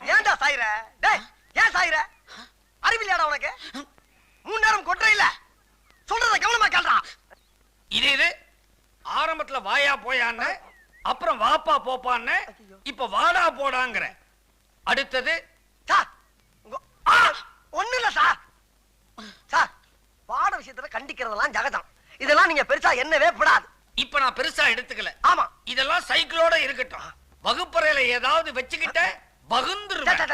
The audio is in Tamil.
ஏன்டா சாயிர டேய் ஏன் சாயிர அறிவில்லையாடா உனக்கு? ஆரம்பத்துல வாயா போயான்னு அப்புறம் வாப்பா போப்பான்னு இப்ப வாடா போடாங்கிற அடுத்தது ஒண்ணும் இல்ல சார் சார் பாட விஷயத்துல கண்டிக்கிறதெல்லாம் ஜகதம் இதெல்லாம் நீங்க பெருசா என்னவே படாது இப்ப நான் பெருசா எடுத்துக்கல ஆமா இதெல்லாம் சைக்கிளோட இருக்கட்டும் வகுப்பறையில ஏதாவது வச்சுக்கிட்ட சார்,